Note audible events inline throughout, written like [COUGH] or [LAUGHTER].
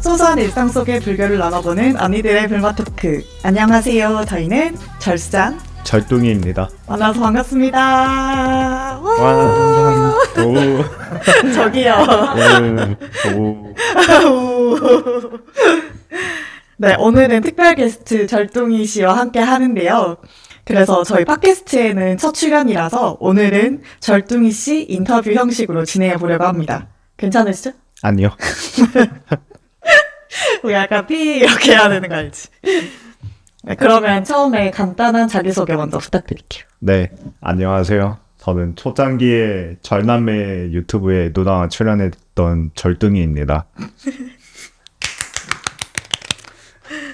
소소한 일상 속의 불교를 나눠보는 언니들의 불맛 토크. 안녕하세요. 저희는 절수장 절둥이입니다. 만나서 반갑습니다. 와, 와, 오, [LAUGHS] 저기요. 오, 오. 네, 오늘은 특별 게스트 절동이 씨와 함께 하는데요. 그래서 저희 팟캐스트에는 첫 출연이라서 오늘은 절둥이 씨 인터뷰 형식으로 진행해 보려고 합니다. 괜찮으시죠? 아니요. [LAUGHS] 우리 약간 삐 이렇게 해야 되는 거 알지? 네, 그러면 처음에 간단한 자기소개 먼저 부탁드릴게요. 네, 안녕하세요. 저는 초창기에 절남매 유튜브에 누나가 출연했던 절둥이입니다. [LAUGHS]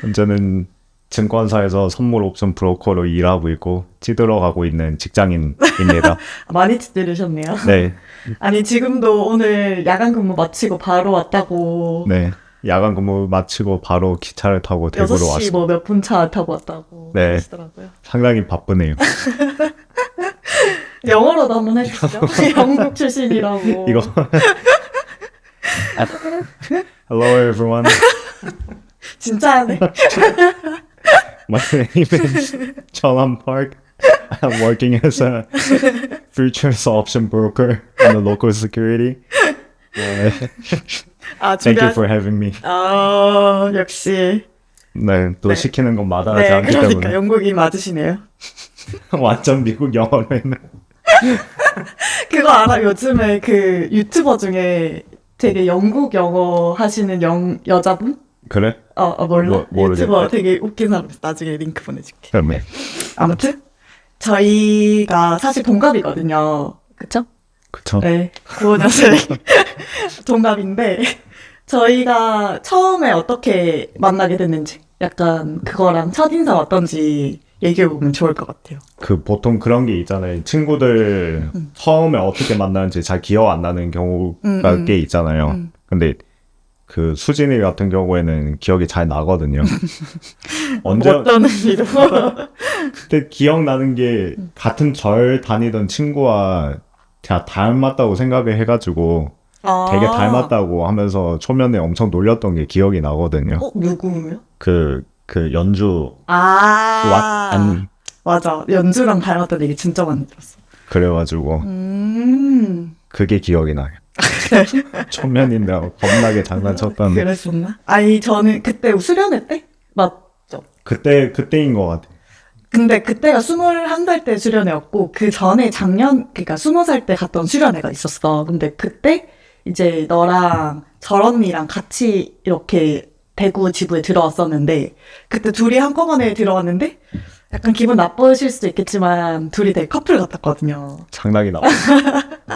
현재는 증권사에서 선물 옵션 브로커로 일하고 있고 찌들어가고 있는 직장인입니다. [LAUGHS] 많이 들으셨네요. 네, 아니 지금도 오늘 야간 근무 마치고 바로 왔다고 네. 야간 근무 마치고 바로 기차를 타고 대구로 6시 왔습니다. 뭐몇 분 차 타고 왔다고 네. 하시더라고요. 상당히 바쁘네요. 영어로도 한번 해주시죠. 영국 출신이라고. 이거 Hello everyone. 진짜 하네. My name is Cholam Park. I'm working as a futures option broker in the local security. 네. 아 Thank you for having me. 아 역시. 네, 또 네. 시키는 건 마다하지 네, 않기 그러니까 때문에 영국이 맞으시네요. [LAUGHS] 완전 미국 영어로 했네. [LAUGHS] 그거 알아? 요즘에 그 유튜버 중에 되게 영국 영어 하시는 영 여자분? 그래? 어, 어 몰라. 뭐- 모르겠다. 유튜버 되게 웃긴 사람 있어. 나중에 링크 보내줄게. 그러면 아무튼 저희가 사실 동갑이거든요. 그쵸? 그쵸? 네. 95년생 [LAUGHS] 동갑인데 저희가 처음에 어떻게 만나게 됐는지 약간 그거랑 첫인상 어떤지 얘기해 보면 좋을 것 같아요. 그 보통 그런 게 있잖아요. 친구들 음. 처음에 어떻게 만나는지 잘 기억 안 나는 경우가 음, 음. 꽤 있잖아요. 음. 근데 그 수진이 같은 경우에는 기억이 잘 나거든요. [LAUGHS] 언제 어떤 의미로? 그때 기억나는 게 음. 같은 절 다니던 친구와 제가 닮았다고 생각을 해가지고 아. 되게 닮았다고 하면서 초면에 엄청 놀렸던 게 기억이 나거든요. 어 누구요? 그, 그 연주 아. 왓, 아니, 맞아. 연주랑 닮았다는 얘기 진짜 많이 들었어. 그래가지고 음. 그게 기억이 나요. [LAUGHS] 초면인데 겁나게 장난쳤다는데 그랬었나? 아니 저는 그때 수련회 때 맞죠. 그때 그때인 것 같아. 근데 그때가 스물 한 살 때 수련회였고 그 전에 작년 그러니까 스무 살 때 갔던 수련회가 있었어. 근데 그때 이제 너랑 절 언니랑 같이 이렇게 대구 지부에 들어왔었는데 그때 둘이 한꺼번에 들어왔는데 약간 기분 나쁘실 수도 있겠지만 둘이 되게 커플 같았거든요. 장난이 나. [LAUGHS]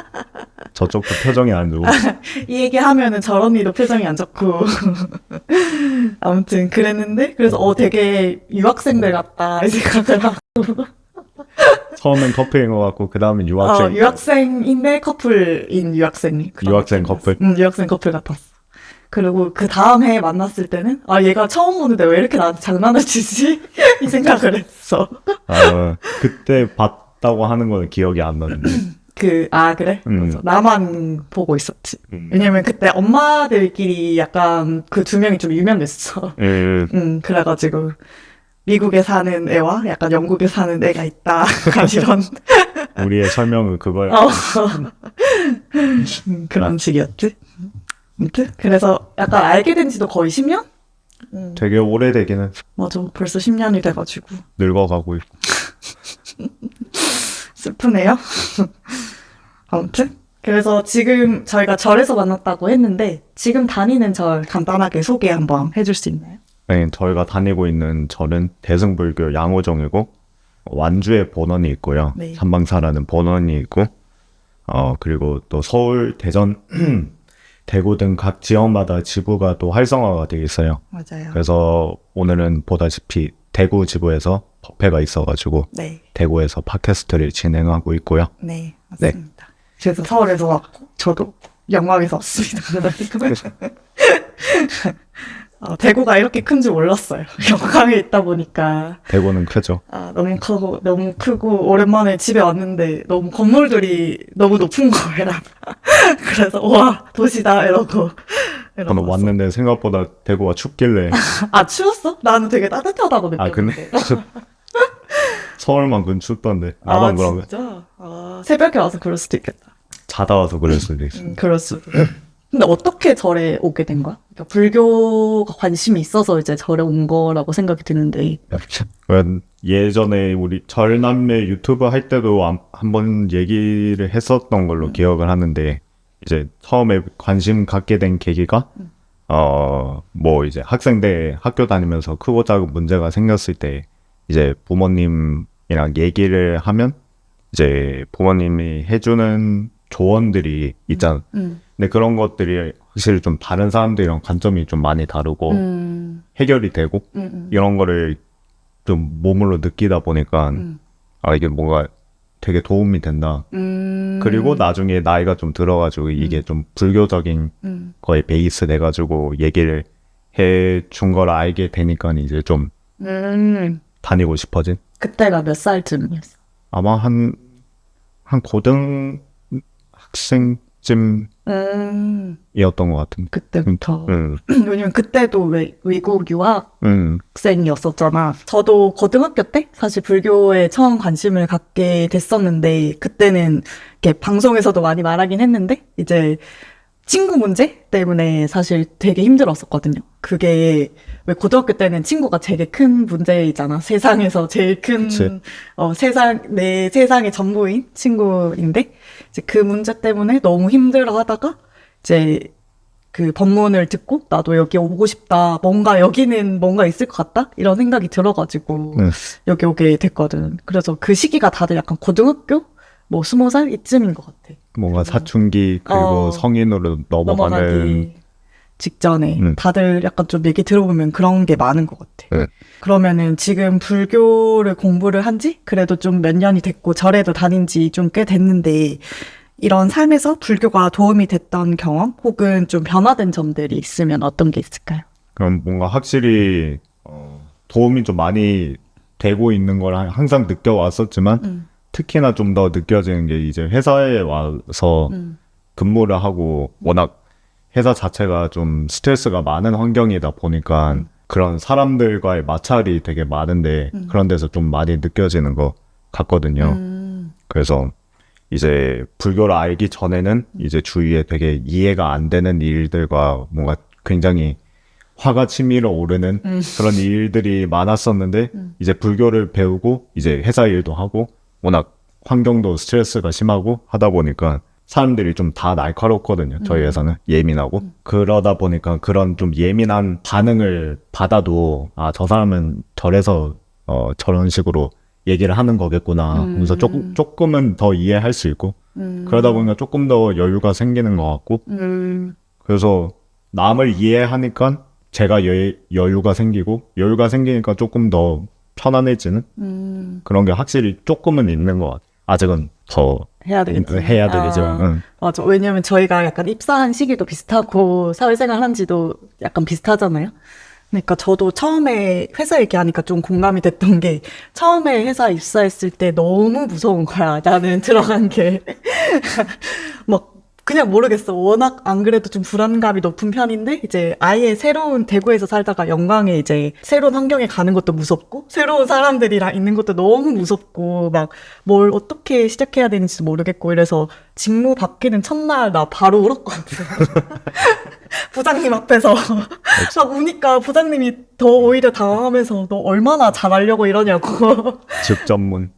저쪽도 표정이 안 좋고. [LAUGHS] 이 얘기 하면은 절 언니도 표정이 안 좋고. [LAUGHS] 아무튼 그랬는데 그래서 어 되게 유학생들 같다 이 생각을 하고. 처음엔 커플인 것 같고 그 다음엔 유학생. 어, 유학생인데 커플인 유학생 유학생. 커플? 응 유학생 커플 같았어. 그리고 그 다음 해에 만났을 때는 아 얘가 처음 보는데 왜 이렇게 나한테 장난을 치지? [LAUGHS] 이 생각을 했어. 아, 그때 봤다고 하는 거는 기억이 안 나는데. 그 아 그래 음. 나만 보고 있었지 음. 왜냐면 그때 엄마들끼리 약간 그 두 명이 좀 유명했어 예, [LAUGHS] 음, 그래가지고, 미국에 사는 애와 약간 영국에 사는 애가 있다. [LAUGHS] 약간 이런, 우리의 설명은 그거야. 어. 음, 그런 식이었지. 아무튼, 그래서 약간 알게 된 지도 거의 10년? 음, 되게 오래되기는 맞아. 벌써 10년이 돼가지고. 늙어가고 있고. [LAUGHS] 슬프네요. 아무튼. 그래서 지금 저희가 절에서 만났다고 했는데, 지금 다니는 절 간단하게 소개 한번 해줄 수 있나요? 네, 저희가 다니고 있는 절은 대승불교 양호정이고 완주에 본원이 있고요. 네. 삼방사라는 본원이 있고 어 그리고 또 서울, 대전, [CLEARS THROAT] 대구 등 각 지역마다 지부가 또 활성화가 되어 있어요. 맞아요. 그래서 오늘은 보다시피 대구 지부에서 법회가 있어가지고 네. 대구에서 팟캐스트를 진행하고 있고요. 네, 맞습니다. 그래서 서울에서 왔고, 저도 영광에서 왔습니다. [LAUGHS] 어, 대구가 이렇게 큰 줄 몰랐어요. [LAUGHS] 영광에 있다 보니까. 대구는 크죠. 아, 너무 크고, 너무 크고, 오랜만에 집에 왔는데, 너무 건물들이 너무 높은 거예요. [LAUGHS] 그래서, 와, 도시다, 이러고. 저는 이러고 왔는데 생각보다 대구가 춥길래 아 추웠어? 나는 되게 따뜻하다고 아 느꼈는데. 근데 서울만큼 춥던데 나만 그런가 진짜? 아, 새벽에 와서 그럴 수도 있겠다. 자다 와서 그럴 수도 있어 음, 그럴 수도. 근데 어떻게 절에 오게 된 거야? 그러니까 불교가 관심이 있어서 이제 절에 온 거라고 생각이 드는데. 그 예전에 우리 절남매 유튜브 할 때도 한 번 얘기를 했었던 걸로 기억을 하는데 이제 처음에 관심 갖게 된 계기가 어뭐 이제 학생대 학교 다니면서 크고 작은 문제가 생겼을 때 이제 부모님이랑 얘기를 하면 이제 부모님이 해주는 조언들이 있잖아. 음. 근데 그런 것들이 확실히 좀 다른 사람들이랑 관점이 좀 많이 다르고 음. 해결이 되고 음. 음. 이런 거를 좀 몸으로 느끼다 보니까 음. 아 이게 뭔가 되게 도움이 된다. 음. 그리고 나중에 나이가 좀 들어가지고 이게 좀 불교적인 음. 거에 베이스 돼가지고 얘기를 해 준 걸 알게 되니까 이제 좀 음. 다니고 싶어진. 그때가 몇 살쯤이었어? 아마 한, 한 고등 학생쯤이었던 음. 것 같은데. 그때부터. 응, [CLEARS THROAT] 왜냐면 그때도 왜 외국 유학 응, 학생이었었잖아. 저도 고등학교 때 사실 불교에 처음 관심을 갖게 됐었는데 그때는 이렇게 방송에서도 많이 말하긴 했는데 이제 친구 문제 때문에 사실 되게 힘들었었거든요. 그게 왜 고등학교 때는 친구가 되게 큰 문제이잖아. 세상에서 제일 큰 그치. 어, 세상 내 세상의 전부인 친구인데 이제 그 문제 때문에 너무 힘들어하다가 이제 그 법문을 듣고 나도 여기 오고 싶다. 뭔가 여기는 뭔가 있을 것 같다. 이런 생각이 들어가지고 네. 여기 오게 됐거든. 그래서 그 시기가 다들 약간 고등학교 뭐 스무 살 이쯤인 것 같아. 뭔가 사춘기 그리고 어. 성인으로 넘어가는 직전에 음. 다들 약간 좀 얘기 들어보면 그런 게 많은 것 같아. 네. 그러면은 지금 불교를 공부를 한 지 그래도 좀 몇 년이 됐고 절에도 다닌 지 좀 꽤 됐는데 이런 삶에서 불교가 도움이 됐던 경험 혹은 좀 변화된 점들이 있으면 어떤 게 있을까요? 그럼 뭔가 확실히 어, 도움이 좀 많이 되고 있는 걸 항상 느껴왔었지만 음. 특히나 좀 더 느껴지는 게 이제 회사에 와서 음. 근무를 하고 워낙 회사 자체가 좀 스트레스가 많은 환경이다 보니까 음. 그런 사람들과의 마찰이 되게 많은데 그런 데서 좀 많이 느껴지는 것 같거든요. 음. 그래서 이제 불교를 알기 전에는 이제 주위에 되게 이해가 안 되는 일들과 뭔가 굉장히 화가 치밀어 오르는 음. 그런 일들이 많았었는데 이제 불교를 배우고 이제 회사 일도 하고 워낙 환경도 스트레스가 심하고 하다 보니까 사람들이 좀 다 날카롭거든요. 저희 회사는 예민하고 그러다 보니까 그런 좀 예민한 반응을 받아도 아 저 사람은 절에서 어 저런 식으로 얘기를 하는 거겠구나. 음. 그래서 조금 조금은 더 이해할 수 있고 음. 그러다 보니까 조금 더 여유가 생기는 것 같고 음. 그래서 남을 이해하니까 제가 여, 여유가 생기고 여유가 생기니까 조금 더 편안해지는 음. 그런 게 확실히 조금은 있는 것 같아요. 아직은 더 해야 되겠지. 해야 되겠지만 아. 응. 맞아. 왜냐면 저희가 약간 입사한 시기도 비슷하고 사회생활 한 지도 약간 비슷하잖아요. 그러니까 저도 처음에 회사 얘기하니까 좀 공감이 됐던 게 처음에 회사 입사했을 때 너무 무서운 거야. 나는 들어간 게. [LAUGHS] 막 그냥 모르겠어. 워낙 안 그래도 좀 불안감이 높은 편인데 이제 아예 새로운 대구에서 살다가 영광에 이제 새로운 환경에 가는 것도 무섭고 새로운 사람들이랑 있는 것도 너무 무섭고 막 뭘 어떻게 시작해야 되는지도 모르겠고 이래서 직무 바뀌는 첫날 나 바로 울었거든. [LAUGHS] 부장님 앞에서 [LAUGHS] 막 우니까 부장님이 더 오히려 당황하면서 너 얼마나 잘하려고 이러냐고. [LAUGHS] 즉 전문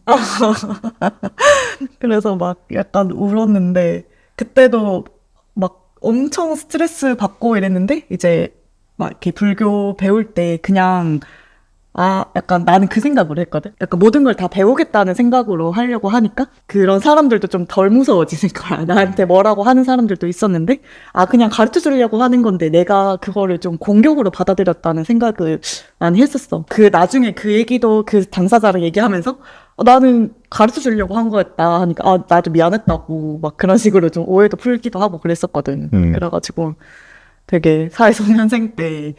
그래서 막 약간 울었는데 그때도 막 엄청 스트레스 받고 이랬는데 이제 막 이렇게 불교 배울 때 그냥 아 약간 나는 그 생각을 했거든. 약간 모든 걸 다 배우겠다는 생각으로 하려고 하니까 그런 사람들도 좀 덜 무서워지는 거야. [LAUGHS] 나한테 뭐라고 하는 사람들도 있었는데 아 그냥 가르쳐 주려고 하는 건데 내가 그거를 좀 공격으로 받아들였다는 생각을 많이 했었어. 그 나중에 그 얘기도 그 당사자랑 얘기하면서 어, 나는 가르쳐 주려고 한 거였다 하니까 아 나도 미안했다고 막 그런 식으로 좀 오해도 풀기도 하고 그랬었거든. 음. 그래가지고 되게 사회소년생 때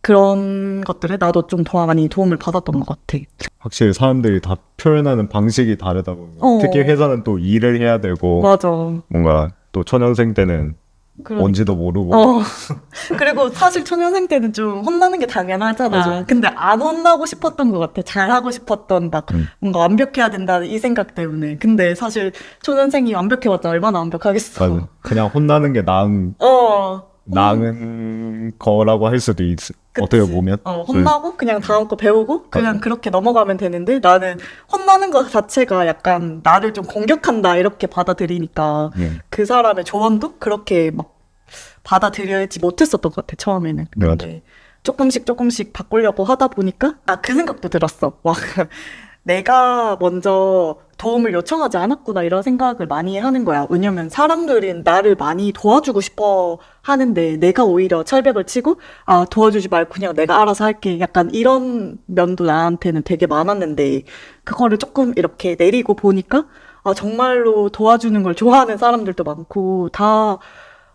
그런 것들에 나도 좀 더 많이 도움을 받았던 것 같아. 확실히 사람들이 다 표현하는 방식이 다르다 보니 어. 특히 회사는 또 일을 해야 되고 맞아. 뭔가 또 초년생 때는 그러니까. 뭔지도 모르고 어. [LAUGHS] 그리고 사실 초년생 때는 좀 혼나는 게 당연하잖아. 맞아. 근데 안 혼나고 싶었던 것 같아. 잘하고 싶었던 막 음. 뭔가 완벽해야 된다는 이 생각 때문에. 근데 사실 초년생이 완벽해봤자 얼마나 완벽하겠어. 맞아. 그냥 혼나는 게 나은 어. 나은 거라고 할 수도 있 그치. 어떻게 보면 어, 혼나고 그냥 다음 거 배우고 그냥 그렇게 넘어가면 되는데 나는 혼나는 것 자체가 약간 나를 좀 공격한다 이렇게 받아들이니까 음. 그 사람의 조언도 그렇게 막 받아들여야지 못했었던 것 같아 처음에는. 네, 맞아. 근데 조금씩 조금씩 바꾸려고 하다 보니까 아 그 생각도 들었어. 와 [LAUGHS] 내가 먼저 도움을 요청하지 않았구나 이런 생각을 많이 하는 거야. 왜냐면 사람들은 나를 많이 도와주고 싶어 하는데 내가 오히려 철벽을 치고 아 도와주지 말고 그냥 내가 알아서 할게. 약간 이런 면도 나한테는 되게 많았는데 그거를 조금 이렇게 내리고 보니까 아 정말로 도와주는 걸 좋아하는 사람들도 많고 다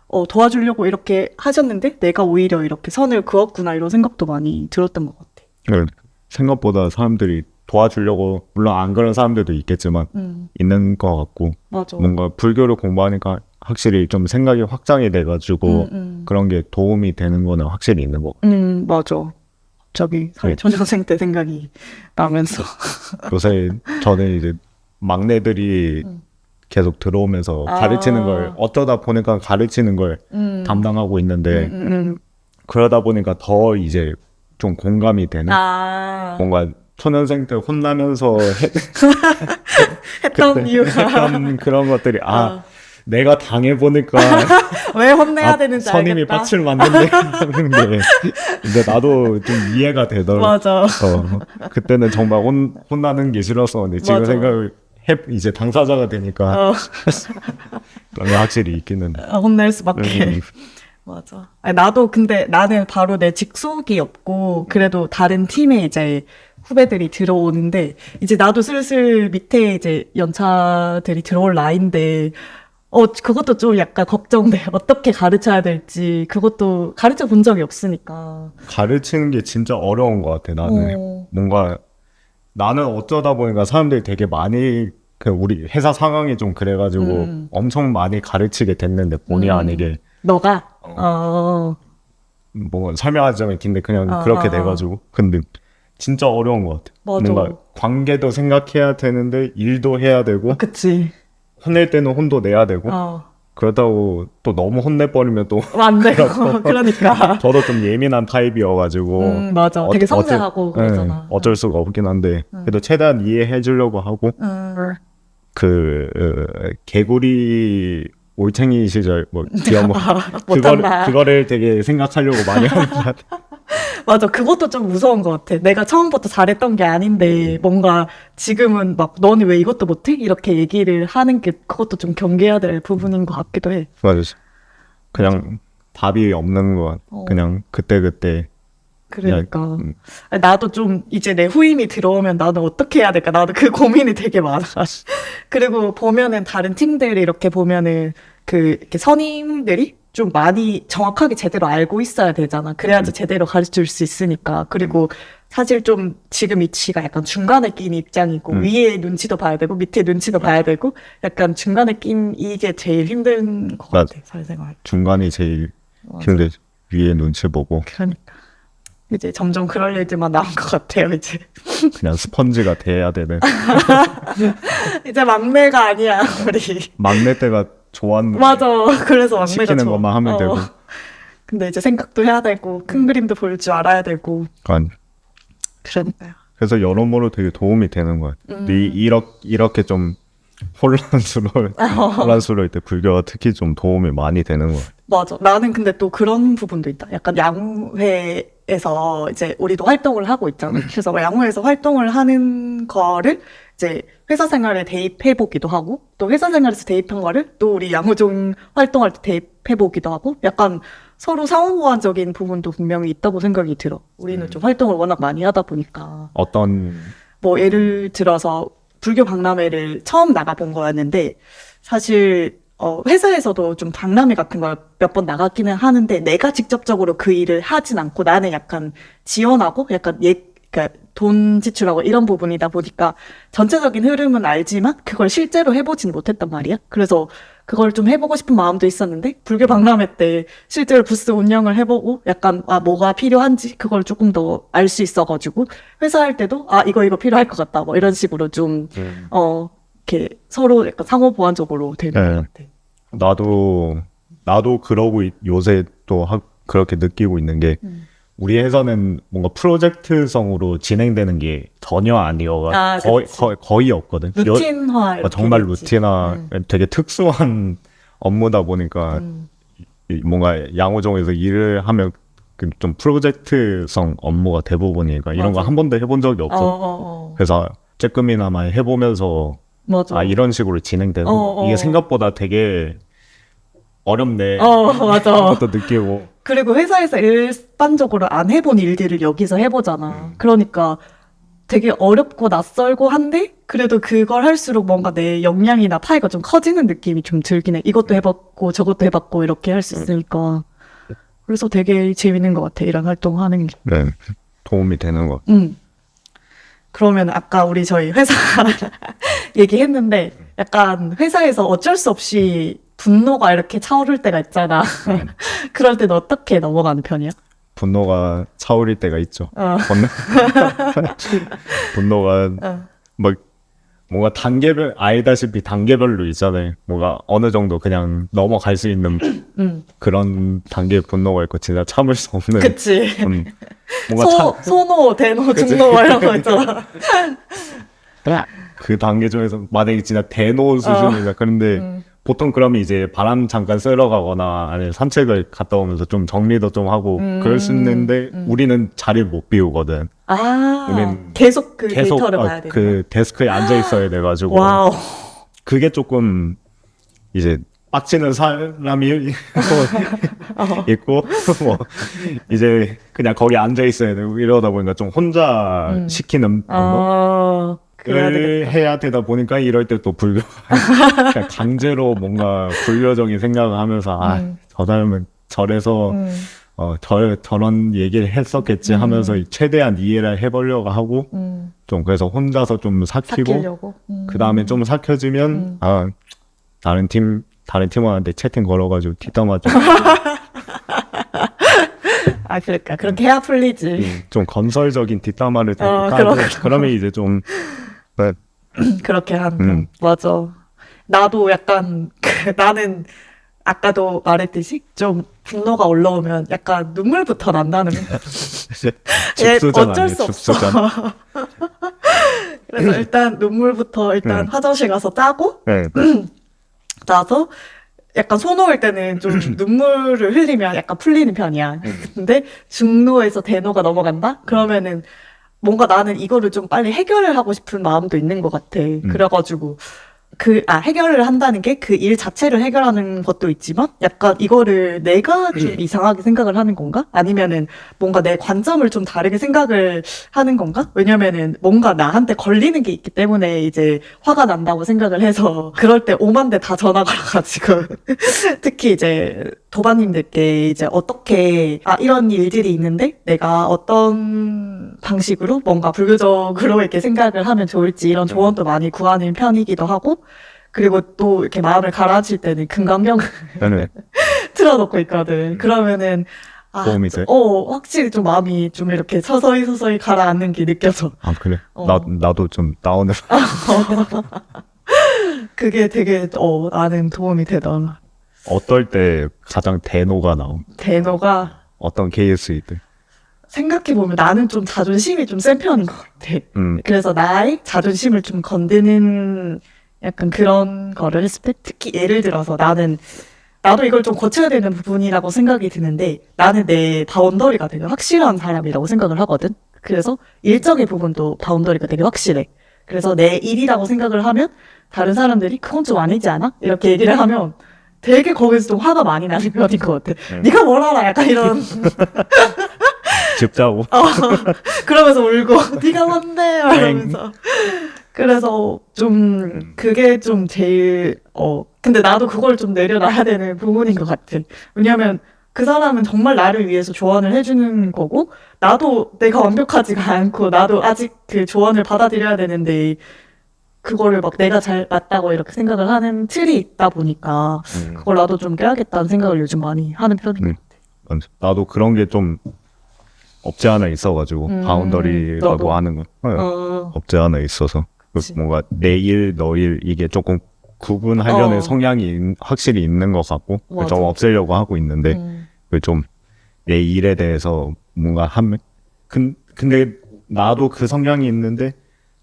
어, 도와주려고 이렇게 하셨는데 내가 오히려 이렇게 선을 그었구나 이런 생각도 많이 들었던 것 같아. 네. 생각보다 사람들이 도와주려고 물론 안 그런 사람들도 있겠지만 음, 있는 것 같고 맞아. 뭔가 불교를 공부하니까 확실히 좀 생각이 확장이 돼가지고 음, 음. 그런 게 도움이 되는 거는 확실히 있는 거. 음, 맞아. 갑자기 네. 초년생 때 생각이 나면서. 요새 저는 이제 막내들이 음. 계속 들어오면서 아. 가르치는 걸 어쩌다 보니까 가르치는 걸 음. 담당하고 있는데 음, 음, 음. 그러다 보니까 더 이제 좀 공감이 되는 아, 뭔가 초년생 때 혼나면서 해, [LAUGHS] 했던 이유가. 했던 그런 것들이 아 어. 내가 당해 보니까 [LAUGHS] 왜 혼내야 아, 되는지 선임이 알겠다. 빡칠 맞는데 하는데 이제 나도 좀 이해가 되더라고. 맞아. 어, 그때는 정말 혼 혼나는 게 싫어서 근데 지금 맞아. 생각을 해 이제 당사자가 되니까 어, [LAUGHS] 확실히 있기는. 혼낼 수밖에. 음, 맞아. 아니, 나도 근데 나는 바로 내 직속이 없고 그래도 다른 팀에 이제 후배들이 들어오는데 이제 나도 슬슬 밑에 이제 연차들이 들어올 나이인데 어 그것도 좀 약간 걱정돼. [LAUGHS] 어떻게 가르쳐야 될지 그것도 가르쳐 본 적이 없으니까. 가르치는 게 진짜 어려운 것 같아 나는. 어. 뭔가 나는 어쩌다 보니까 사람들이 되게 많이 그 우리 회사 상황이 좀 그래가지고 음. 엄청 많이 가르치게 됐는데 본의 음. 아니게 너가 어, 뭐 설명하자면 긴데 그냥 어, 그렇게 어, 돼가지고 근데 진짜 어려운 것 같아. 맞아. 뭔가 관계도 생각해야 되는데 일도 해야 되고 그치. 혼낼 때는 혼도 내야 되고 어. 그렇다고 또 너무 혼내버리면 또 안 되고 [LAUGHS] 그러니까. [LAUGHS] 저도 좀 예민한 타입이어가지고 음 맞아. 어- 되게 어쩔- 섬세하고 예, 그러잖아. 어쩔 수가 없긴 한데 그래도 최대한 이해해 주려고 하고 음. 그 어, 개구리 올챙이 시절 뭐 [LAUGHS] 기억 뭐 못한다. 그거를 되게 생각하려고 많이 하는 것 같아. 맞아. 그것도 좀 무서운 것 같아. 내가 처음부터 잘했던 게 아닌데, 뭔가 지금은 막, 너는 왜 이것도 못해? 이렇게 얘기를 하는 게 그것도 좀 경계해야 될 부분인 것 같기도 해. 맞아. 그냥 답이 없는 것 같아. 어. 그냥 그때 그때 그러니까. 음. 나도 좀 이제 내 후임이 들어오면 나는 어떻게 해야 될까? 나도 그 [LAUGHS] 고민이 되게 많아. 그리고 보면은 다른 팀들이 이렇게 보면은 그 이렇게 선임들이 좀 많이 정확하게 제대로 알고 있어야 되잖아. 그래야지 제대로 가르쳐 줄수 있으니까. 그리고 사실 좀 지금 위치가 약간 중간에 낀 입장이고 음. 위에 눈치도 봐야 되고 밑에 눈치도 봐야 되고 약간 중간에 낀 이게 제일 힘든 것 맞아. 같아. 사회생활. 중간이 제일 맞아. 힘들 위에 눈치 보고 그러니까. 이제 점점 그럴 일들만 남은 것 같아요, 이제. 그냥 스펀지가 돼야 되는 [LAUGHS] 이제 막내가 아니야, 우리. 막내 때가 좋았는 맞아. [LAUGHS] 그래서 막내가 시키는 좋아. 것만 하면 어. 되고 [LAUGHS] 근데 이제 생각도 해야 되고, 큰 그림도 볼 줄 알아야 되고. 그러니까 그러니까요. 그래서 여러모로 되게 도움이 되는 것 같아. 음. 근데 이- 이렇게 이렇게 좀 혼란스러울 [LAUGHS] 혼란스러울 때 불교가 특히 좀 도움이 많이 되는 것 같아. 맞아. 나는 근데 또 그런 부분도 있다. 약간 양회에서 이제 우리도 활동을 하고 있잖아. 그래서 양회에서 활동을 하는 거를 이제 회사 생활에 대입해보기도 하고, 또 회사 생활에서 대입한 거를 또 우리 양호종 활동할 때 대입해보기도 하고, 약간 서로 상호보완적인 부분도 분명히 있다고 생각이 들어. 우리는 좀 활동을 워낙 많이 하다 보니까. 어떤 뭐 예를 들어서 불교 박람회를 처음 나가본 거였는데 사실 어 회사에서도 좀 박람회 같은 걸 몇 번 나갔기는 하는데 내가 직접적으로 그 일을 하진 않고 나는 약간 지원하고 약간 예 그러니까 돈 지출하고 이런 부분이다 보니까 전체적인 흐름은 알지만 그걸 실제로 해보진 못했단 말이야. 그래서 그걸 좀 해보고 싶은 마음도 있었는데 불교 박람회 때 실제로 부스 운영을 해보고 약간 아 뭐가 필요한지 그걸 조금 더 알 수 있어가지고 회사 할 때도 아 이거 이거 필요할 것 같다 뭐 이런 식으로 좀어 이렇게 서로 약간 상호 보완적으로 되는 네. 것 같아. 나도 나도 그러고 있- 요새 또 하, 그렇게 느끼고 있는 게 음. 우리 회사는 뭔가 프로젝트성으로 진행되는 게 전혀 아니어가 아, 거의. 거의 거의 없거든. 여- 루틴화 어, 이렇게 정말. 루틴화 음. 되게 특수한 [LAUGHS] 업무다 보니까 음. 이- 뭔가 양호종에서 일을 하면 그좀 프로젝트성 업무가 대부분이니까 이런 거. 한 번도 해본 적이 어, 없어. 어, 어. 그래서 조금이나마 해보면서 맞아. 아 이런 식으로 진행되고 어, 어. 이게 생각보다 되게 어렵네. 어, [LAUGHS] 맞아. 그것도 느끼고 그리고 회사에서 일반적으로 안 해본 일들을 여기서 해보잖아. 그러니까 되게 어렵고 낯설고 한데 그래도 그걸 할수록 뭔가 내 역량이나 파이가 좀 커지는 느낌이 좀 들긴 해. 이것도 해봤고 저것도 해봤고 이렇게 할 수 있으니까. 그래서 되게 재밌는 것 같아. 이런 활동하는 게. 네, 도움이 되는 것. 음. 그러면 아까 우리 저희 회사 [LAUGHS] 얘기했는데 약간 회사에서 어쩔 수 없이 분노가 이렇게 차오를 때가 있잖아. [LAUGHS] 그럴 때는 어떻게 넘어가는 편이야? 분노가 차오를 때가 있죠. 어. 분노, [LAUGHS] 분노가 어. 뭐 뭔가 단계별 알다시피 단계별로 있잖아요. 뭔가 어느 정도 그냥 넘어갈 수 있는 [CLEARS THROAT] 음. 그런 단계의 분노가 있고 진짜 참을 수 없는 그치. 음, 뭔가 소, 참, 소노, 대노, 중노 막 이런 거 있잖아. [LAUGHS] 그 단계 중에서 만약에 진짜 대노 수준이다. 그런데 음. 보통 그러면 이제 바람 잠깐 쐬러 가거나 아니면 산책을 갔다 오면서 좀 정리도 좀 하고 음, 그럴 수 있는데 음. 우리는 자리를 못 비우거든. 아, 우린 계속 그 계속 데이터를 어, 봐야 되는 그 데스크에 앉아 있어야 [GASPS] 돼 가지고 와우. 그게 조금 이제 빡치는 사람이 [LAUGHS] 어. 있고 뭐 이제 그냥 거기 앉아 있어야 되고 이러다 보니까 좀 혼자 음. 시키는 방법 아. 을 해야 되다 보니까 이럴 때 또 불교 [LAUGHS] 그냥 강제로 뭔가 불교적인 생각을 하면서 아 음. 저 사람은 절에서 음, 어, 저, 저런 얘기를 했었겠지 음. 하면서 최대한 이해를 해보려고 하고 음, 좀 그래서 혼자서 좀 삭히고. 음. 그 다음에 좀 삭혀지면 음. 아 다른 팀 다른 팀원한테 채팅 걸어가지고 뒷담화 좀, [LAUGHS] 아, 그러니까. 그렇게 해야 풀리지. 좀 건설적인 뒷담화를 좀 어, 까고. 그러면 이제 좀 네, [CLEARS THROAT] 그렇게 하는 음. 맞아. 나도 약간 그 나는 아까도 말했듯이 좀 분노가 올라오면 약간 눈물부터 난다는 얘 [LAUGHS] 죽수전 어쩔 수 없어. [LAUGHS] 그래서 일단 눈물부터 일단 음. 화장실 가서 짜고 네. [CLEARS THROAT] 나서 약간 소노일 때는 좀 눈물을 흘리면 약간 풀리는 편이야. 근데 중노에서 대노가 넘어간다? 그러면은 뭔가 나는 이거를 좀 빨리 해결을 하고 싶은 마음도 있는 것 같아. 그래가지고 그, 아, 해결을 한다는 게 그 일 자체를 해결하는 것도 있지만 약간 이거를 내가 좀 이상하게 생각을 하는 건가? 아니면은 뭔가 내 관점을 좀 다르게 생각을 하는 건가? 왜냐면은 뭔가 나한테 걸리는 게 있기 때문에 이제 화가 난다고 생각을 해서 그럴 때 오만 대 다 전화 걸어가지고 [LAUGHS] 특히 이제 도반님들께 이제 어떻게 아 이런 일들이 있는데 내가 어떤 방식으로 뭔가 불교적으로 이렇게 생각을 하면 좋을지 이런 조언도 많이 구하는 편이기도 하고 그리고 또 이렇게 마음을 가라앉힐 때는 금강경 네. [LAUGHS] 틀어놓고 있거든. 그러면은 아, 도움이 돼? 어 확실히 좀 마음이 좀 이렇게 서서히 서서히 가라앉는 게 느껴져. 아 그래 어. 나 나도 좀 다운을 [LAUGHS] 그게 되게 어 나는 도움이 되더라. 어떨 때 가장 대노가 나옴 대노가 어떤 케이스이들 생각해보면 나는 좀 자존심이 좀 센 편인 것 같아. 음 그래서 나의 자존심을 좀 건드는 약간 그런 거를 했을 때 특히 예를 들어서 나는 나도 이걸 좀 고쳐야 되는 부분이라고 생각이 드는데 나는 내 바운더리가 되게 확실한 사람이라고 생각을 하거든. 그래서 일적인 부분도 바운더리가 되게 확실해. 그래서 내 일이라고 생각을 하면 다른 사람들이 그건 좀 아니지 않아? 이렇게 얘기를 하면 되게 거기서 좀 화가 많이 나는 편인 것 같아. 네. 네가 뭘 알아? 약간 이런. [LAUGHS] 집자고? 어, 그러면서 울고 [LAUGHS] 네가 뭔데? 이러면서. 그래서 좀 그게 좀 제일 어 근데 나도 그걸 좀 내려놔야 되는 부분인 것 같아. 왜냐하면 그 사람은 정말 나를 위해서 조언을 해주는 거고 나도 내가 완벽하지가 않고 나도 아직 그 조언을 받아들여야 되는데 그거를 막 내가 잘 맞다고 이렇게 생각을 하는 틀이 있다 보니까 음. 그걸 나도 좀 깨야겠다는 생각을 요즘 많이 하는 편인 것 음. 같아. 나도 그런 게 좀 없지 않아 있어가지고 음, 바운더리라고 너도. 하는 건 어, 어, 없지 않아 있어서 그 그치. 뭔가 내일 너일 이게 조금 구분하려는 어. 성향이 있- 확실히 있는 것 같고 그걸 맞아. 좀 없애려고 하고 있는데 음. 그좀내 일에 대해서 뭔가 한 근, 근데 나도 그 성향이 있는데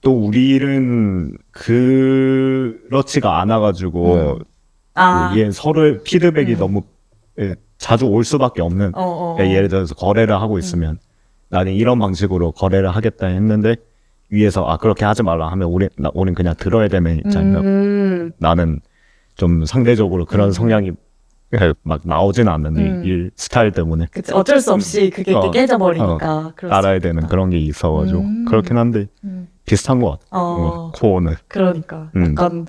또 우리 일은 그렇지가 않아가지고 아, 이게 서로의 피드백이 음. 너무 예, 자주 올 수밖에 없는 어, 어, 어. 그러니까 예를 들어서 거래를 하고 있으면 나는 이런 방식으로 거래를 하겠다 했는데 위에서 아 그렇게 하지 말라 하면 우리 나 우린 그냥 들어야 되는 입장이라 음, 나는 좀 상대적으로 그런 성향이 예, 막 나오진 않는 음. 이일 스타일 때문에 그치. 어쩔 수 없이 그게 어, 깨져버리니까. 그럴 수 있겠다. 되는 그런 게 있어가지고 음. 그렇긴 한데 음. 비슷한 것 같아 어, 어, 코어는 그러니까. 음. 약간,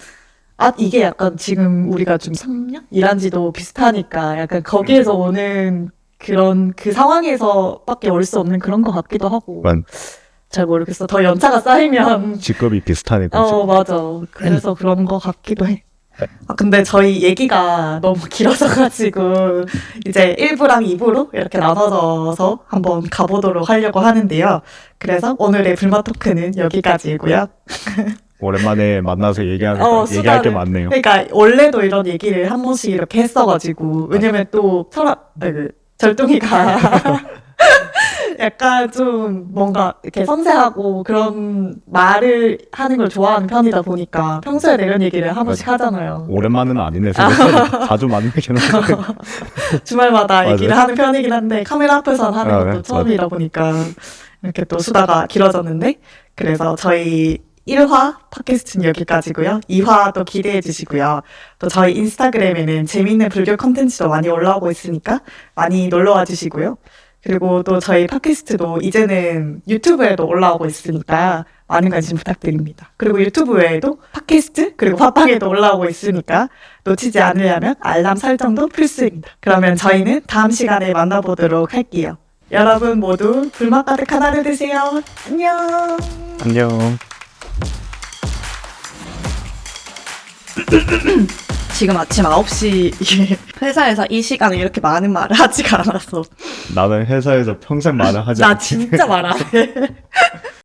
아, 이게 약간 지금 우리가 좀 3년? 일한 지도 비슷하니까 약간 거기에서 오는 그런 그 상황에서밖에 올 수 없는 그런 것 같기도 하고. 약간 잘 모르겠어. 더 연차가 쌓이면. 직급이 비슷하니까 어. 맞아. 그래서 그런 것 같기도 해. 아, 근데 저희 얘기가 너무 길어져가지고, 이제 1부랑 2부로 이렇게 나눠져서 한번 가보도록 하려고 하는데요. 그래서 오늘의 불맛 토크는 여기까지고요. [LAUGHS] 오랜만에 만나서 얘기하는 어, 얘기할 게 수다를- 많네요 그러니까 원래도 이런 얘기를 한 번씩 이렇게 했어가지고, 왜냐면 또 철학, 아니, 그, 절동이가 [LAUGHS] 약간 좀 뭔가 이렇게 섬세하고 그런 말을 하는 걸 좋아하는 편이다 보니까 평소에 이런 얘기를 한 번씩 하잖아요. 오랜만은 아니네 [LAUGHS] 자주 만나긴 하는데 [LAUGHS] 주말마다. 얘기를 하는 편이긴 한데 카메라 앞에서 하는 아, 것도 네, 처음이다 보니까 이렇게 또 수다가 길어졌는데 그래서 저희 1화 팟캐스트는 여기까지고요. 2화도 기대해 주시고요. 또 저희 인스타그램에는 재밌는 불교 컨텐츠도 많이 올라오고 있으니까 많이 놀러와 주시고요. 그리고 또 저희 팟캐스트도 이제는 유튜브에도 올라오고 있으니까 많은 관심 부탁드립니다. 그리고 유튜브 외에도 팟캐스트 그리고 팟빵에도 올라오고 있으니까 놓치지 않으려면 알람 설정도 필수입니다. 그러면 저희는 다음 시간에 만나보도록 할게요. 여러분 모두 불맛 가득한 하루 되세요. 안녕. 안녕 [CLEARS THROAT] 지금 아침 9시 회사에서 이 시간에 이렇게 많은 말을 하지가 않았어. 나는 회사에서 평생 말을 하지 나 않지 진짜 말안 해. [LAUGHS]